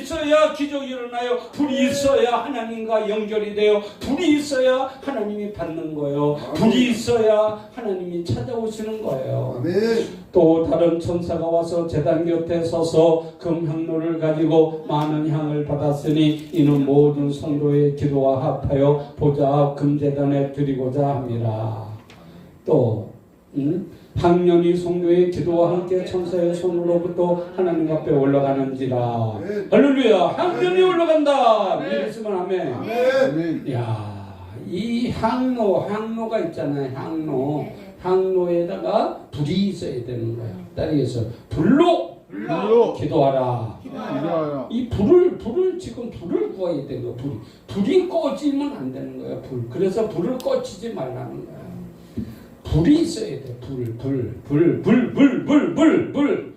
있어야 기적이 일어나요. 불이 있어야 하나님과 연결이 돼요. 불이 있어야 하나님이 받는 거예요. 불이 있어야 하나님이 찾아오시는 거예요. 또 다른 천사가 와서 제단 곁에 서서 금향로를 가지고 많은 향을 받았으니 이는 모든 성도의 기도와 합하여 보좌 금제단에 드리고자 합니다. 또 음? 학년이 성도의 기도와 함께 천사의 손으로부터 하나님 앞에 올라가는지라 아멘. 할렐루야 학년이 올라간다 믿으시면 아멘 아멘. 야, 이 향로, 향로가 있잖아요. 향로. 향로에다가 불이 있어야 되는 거야. 따라해서 불로 불로 기도하라. 기도하라. 이 불을 불을 지금 불을 구해야 되는 거야. 불. 불이 꺼지면 안 되는 거야. 불. 그래서 불을 꺼지지 말라는 거야. 불이 있어야 돼. 불, 불, 불, 불, 불, 불, 불, 불.